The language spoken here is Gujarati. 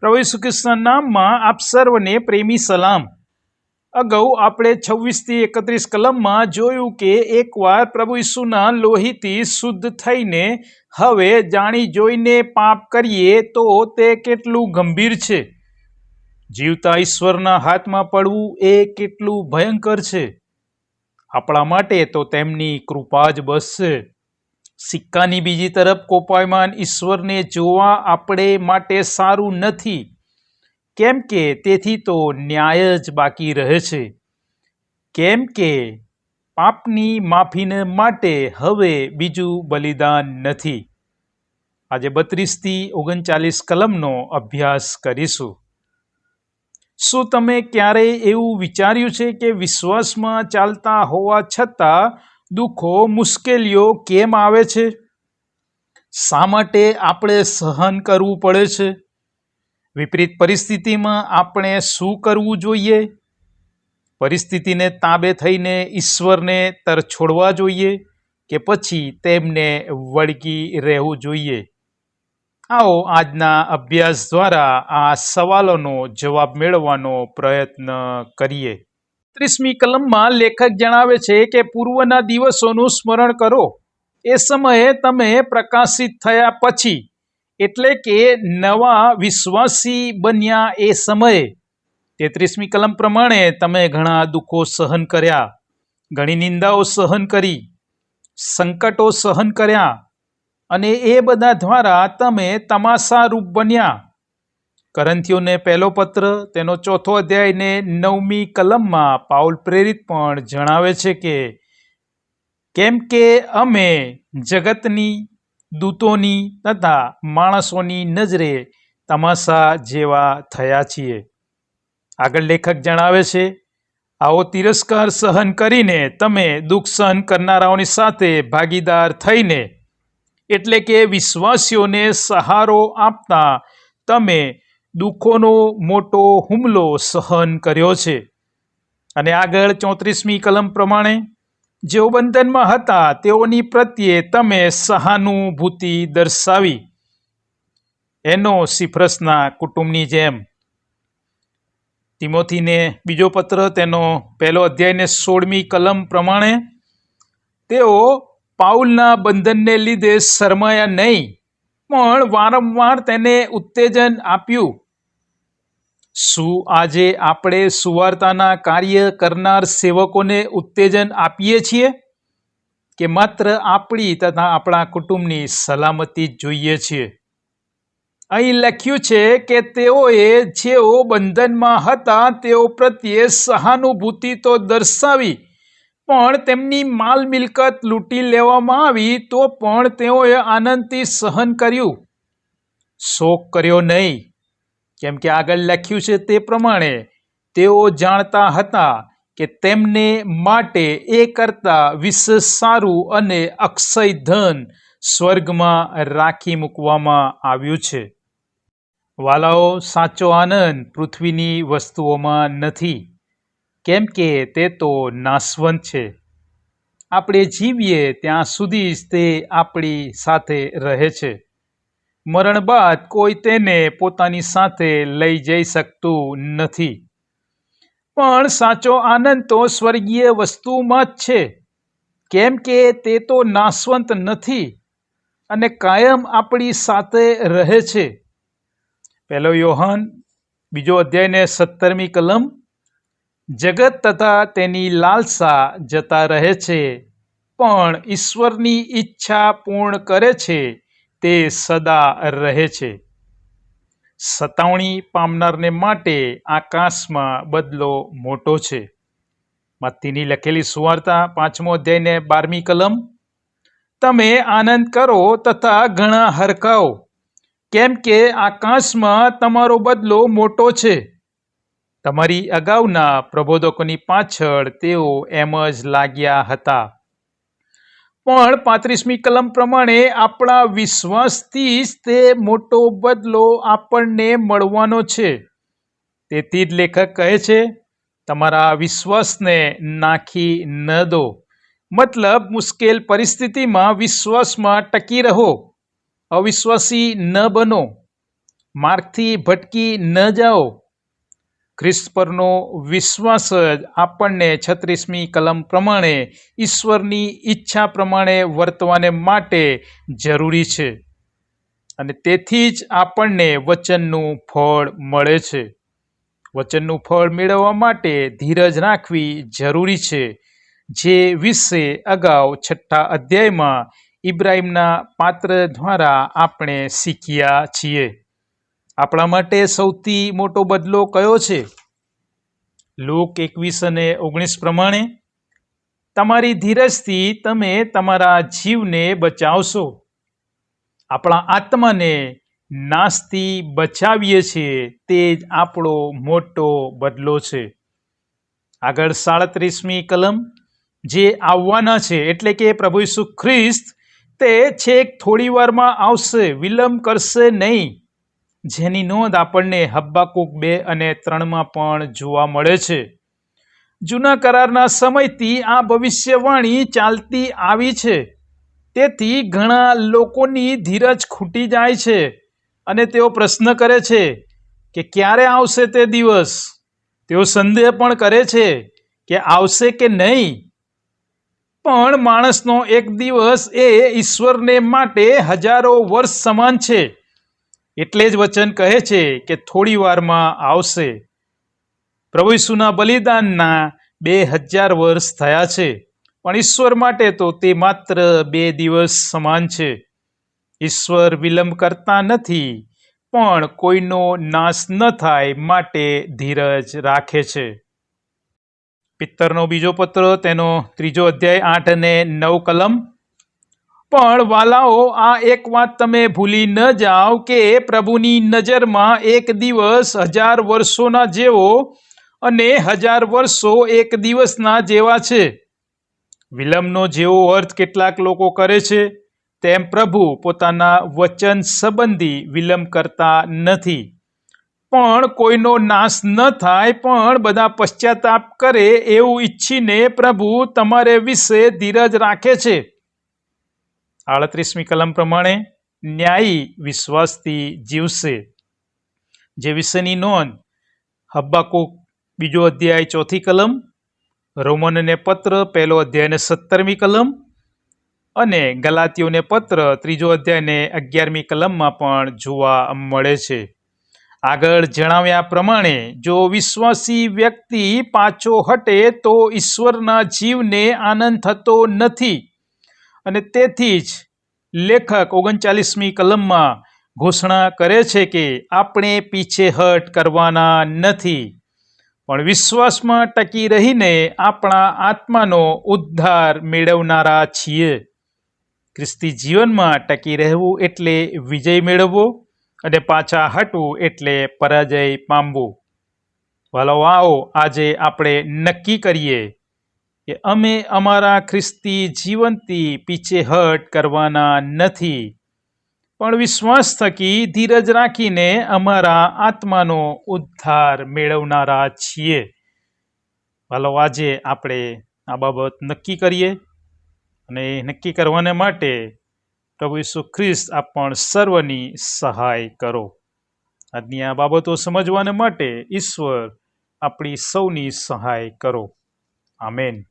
પ્રભુ ઈસુ નામમાં આપ સર્વને પ્રેમી સલામ. અગાઉ આપણે છવ્વીસથી એકત્રીસ કલમમાં જોયું કે એકવાર પ્રભુ ઈસુના લોહીથી શુદ્ધ થઈને હવે જાણી જોઈને પાપ કરીએ તો તે કેટલું ગંભીર છે. જીવતા ઈશ્વરના હાથમાં પડવું એ કેટલું ભયંકર છે. આપણા માટે તો તેમની કૃપા જ બસ છે. સિક્કાની બીજી તરફ કોપાયમાન ઈશ્વરને જોવા આપણે માટે સારું નથી. કેમ કે તેથી તો ન્યાય જ બાકી રહે છે. કેમ કે પાપની માફીને માટે હવે બીજું બલિદાન નથી. આજે બત્રીસથી ઓગણચાલીસ કલમનો અભ્યાસ કરીશું. શું તમે ક્યારેય એવું વિચાર્યું છે કે વિશ્વાસમાં ચાલતા હોવા છતાં દુઃખો, મુશ્કેલીઓ કેમ આવે છે? શા માટે આપણે સહન કરવું પડે છે? વિપરીત પરિસ્થિતિમાં આપણે શું કરવું જોઈએ? પરિસ્થિતિને તાબે થઈને ઈશ્વરને તર છોડવા જોઈએ કે પછી તેમને વળગી રહેવું જોઈએ? આવો આજના અભ્યાસ દ્વારા આ સવાલોનો જવાબ મેળવવાનો પ્રયત્ન કરીએ. ત્રીસમી કલમમાં લેખક જણાવે છે કે પૂર્વના દિવસોનું સ્મરણ કરો. એ સમયે તમે પ્રકાશિત થયા પછી, એટલે કે નવા વિશ્વાસી બન્યા એ સમયે. તેત્રીસમી કલમ પ્રમાણે તમે ઘણા દુઃખો સહન કર્યા, ઘણી નિંદાઓ સહન કરી, સંકટો સહન કર્યા, અને એ બધા દ્વારા તમે તમાશા રૂપ બન્યા. કરંથીઓને પહેલો પત્ર, તેનો ચોથો અધ્યાય ને નવમી કલમમાં પાઉલ પ્રેરિત પણ જણાવે છે કે, કેમ કે અમે જગતની, દૂતોની તથા માણસોની નજરે તમાશા જેવા થયા છીએ. આગળ લેખક જણાવે છે, આવો તિરસ્કાર સહન કરીને તમે દુઃખ સહન કરનારાઓની સાથે ભાગીદાર થઈને, એટલે કે વિશ્વાસીઓને સહારો આપતા તમે દુઃખોનો મોટો હુમલો સહન કર્યો છે. અને આગળ ચોત્રીસમી કલમ પ્રમાણે, જેઓ બંધનમાં હતા, તેઓની પ્રત્યે તમે સહાનુભૂતિ દર્શાવી. એનો સિફ્રસના કુટુંબની જેમ. તિમોથીને બીજો પત્ર તેનો પહેલો અધ્યાયને સોળમી કલમ પ્રમાણે, તેઓ પાઉલના બંધનને લીધે શરમાયા નહીં, પણ વારંવાર તેને ઉત્તેજન આપ્યું. શું આજે આપણે સુવાર્તાના કાર્ય કરનાર સેવકોને ઉત્તેજન આપીએ છીએ કે માત્ર આપણી તથા આપણા કુટુંબની સલામતી જોઈએ છીએ? અહીં લખ્યું છે કે તેઓએ જેઓ બંધનમાં હતા તેઓ પ્રત્યે સહાનુભૂતિ તો દર્શાવી, પણ તેમની માલ મિલકત લૂંટી લેવામાં આવી તો પણ તેઓએ આનંદથી સહન કર્યું. શોક કર્યો નહીં. કેમ કે આગળ લખ્યું છે તે પ્રમાણે, તેઓ જાણતા હતા કે તેમને માટે એ કરતા વિશેષ સારું અને અક્ષય ધન સ્વર્ગમાં રાખી મૂકવામાં આવ્યું છે. વાલાઓ, સાચો આનંદ પૃથ્વીની વસ્તુઓમાં નથી. કેમ કે તે તો નાશવંત છે. આપણે જીવીએ ત્યાં સુધી જ તે આપણી સાથે રહે છે. મરણ બાદ કોઈ તેને પોતાની સાથે લઈ જઈ શકતું નથી. પણ સાચો આનંદ તો સ્વર્ગીય વસ્તુમાં જ છે. કેમ કે તે તો નાશવંત નથી અને કાયમ આપણી સાથે રહે છે. પહેલો યોહાન, બીજો અધ્યાયને સત્તરમી કલમ, જગત તથા તેની લાલસા જતા રહે છે, પણ ઈશ્વરની ઈચ્છા પૂર્ણ કરે છે. તે સદા રહે છે. સતાવણી પામનારને માટે આકાશમાં બદલો મોટો છે. મત્તીની લખેલી સુવાર્તા પાંચમો અધ્યાયને બારમી કલમ, તમે આનંદ કરો તથા ઘણા હરકાઓ કેમ કે આકાશમાં તમારો બદલો મોટો છે. તમારી અગાઉના પ્રબોધકોની પાછળ તેઓ એમ જ લાગ્યા હતા. પણ પાંત્રીસમી કલમ પ્રમાણે આપણા વિશ્વાસથી જ તે મોટો બદલો આપણને મળવાનો છે. તેથી જ લેખક કહે છે, તમારા વિશ્વાસને નાખી ન દો. મતલબ મુશ્કેલ પરિસ્થિતિમાં વિશ્વાસમાં ટકી રહો. અવિશ્વાસી ન બનો. માર્ગથી ભટકી ન જાઓ. ખ્રિસ્ત પરનો વિશ્વાસ જ આપણને છત્રીસમી કલમ પ્રમાણે ઈશ્વરની ઈચ્છા પ્રમાણે વર્તવાને માટે જરૂરી છે. અને તેથી જ આપણને વચનનું ફળ મળે છે. વચનનું ફળ મેળવવા માટે ધીરજ રાખવી જરૂરી છે. જે વિશે અગાઉ છઠ્ઠા અધ્યાયમાં ઇબ્રાહિમના પાત્ર દ્વારા આપણે શીખ્યા છીએ. આપણા માટે સૌથી મોટો બદલો કયો છે? લોક એકવીસ અને ઓગણીસ પ્રમાણે તમારી ધીરજથી તમે તમારા જીવને બચાવશો. આપણા આત્માને નાશથી બચાવીએ છીએ તે જ આપણો મોટો બદલો છે. આગળ સાડત્રીસમી કલમ, જે આવવાના છે એટલે કે પ્રભુ ઈસુ ખ્રિસ્ત તે છેક થોડી વારમાં આવશે, વિલંબ કરશે નહીં. જેની નોંધ આપણને હબ્બાકુક બે અને ત્રણમાં પણ જોવા મળે છે. જૂના કરારના સમયથી આ ભવિષ્યવાણી ચાલતી આવી છે. તેથી ઘણા લોકોની ધીરજ ખૂટી જાય છે અને તેઓ પ્રશ્ન કરે છે કે ક્યારે આવશે તે દિવસ? તેઓ સંદેહ પણ કરે છે કે આવશે કે નહીં? પણ માણસનો એક દિવસ એ ઈશ્વરને માટે હજારો વર્ષ સમાન છે. એટલે જ વચન કહે છે કે થોડી વારમાં આવશે. પ્રભુ ઈસુના બલિદાનના બે હજાર વર્ષ થયા છે. પણ ઈશ્વર માટે તો તે માત્ર બે દિવસ સમાન છે. ઈશ્વર વિલંબ કરતા નથી, પણ કોઈનો નાશ ન થાય માટે ધીરજ રાખે છે. પિત્તરનો બીજો પત્ર, તેનો ત્રીજો અધ્યાય આઠ અને નવ કલમ. પણ વાલાઓ, આ એક વાત તમે ભૂલી ન જાઓ કે પ્રભુની નજરમાં એક દિવસ હજાર વર્ષોના જેવો અને હજાર વર્ષો એક દિવસના જેવા છે. વિલંબનો જેવો અર્થ કેટલાક લોકો કરે છે. તેમ પ્રભુ પોતાના વચન સંબંધી વિલંબ કરતા નથી. પણ કોઈનો નાશ ન થાય, પણ બધા પશ્ચાતાપ કરે એવું ઈચ્છીને પ્રભુ તમારે વિશે ધીરજ રાખે છે. આડત્રીસમી કલમ પ્રમાણે ન્યાયી વિશ્વાસથી જીવશે. જે વિશેની નોંધ હબ્બાકુક બીજો અધ્યાય ચોથી કલમ, રોમનને પત્ર પહેલો અધ્યાયને સત્તરમી કલમ અને ગલાતીઓને પત્ર ત્રીજો અધ્યાયને અગિયારમી કલમમાં પણ જોવા મળે છે. આગળ જણાવ્યા પ્રમાણે, જો વિશ્વાસી વ્યક્તિ પાછો હટે તો ઈશ્વરના જીવને આનંદ થતો નથી. અને તેથી જ લેખક ઓગણચાલીસમી કલમમાં ઘોષણા કરે છે કે આપણે પીછેહટ કરવાના નથી. પણ વિશ્વાસમાં ટકી રહીને આપણા આત્માનો ઉદ્ધાર મેળવનારા છીએ. ખ્રિસ્તી જીવનમાં ટકી રહેવું એટલે વિજય મેળવવો અને પાછા હટવું એટલે પરાજય પામવું. વાલો આવો આજે આપણે નક્કી કરીએ કે અમે અમારા ખ્રિસ્તી જીવનથી પીછેહટ કરવાના નથી. પણ વિશ્વાસ થકી ધીરજ રાખીને અમારા આત્માનો ઉદ્ધાર મેળવનારા છીએ. વાલો આજે આપણે આ બાબત નક્કી કરીએ અને નક્કી કરવાને માટે પ્રભુ ઈસુ ખ્રિસ્ત આપણ સર્વની સહાય કરો. આજની આ બાબતો સમજવાને માટે ઈશ્વર આપણી સૌની સહાય કરો. આમેન.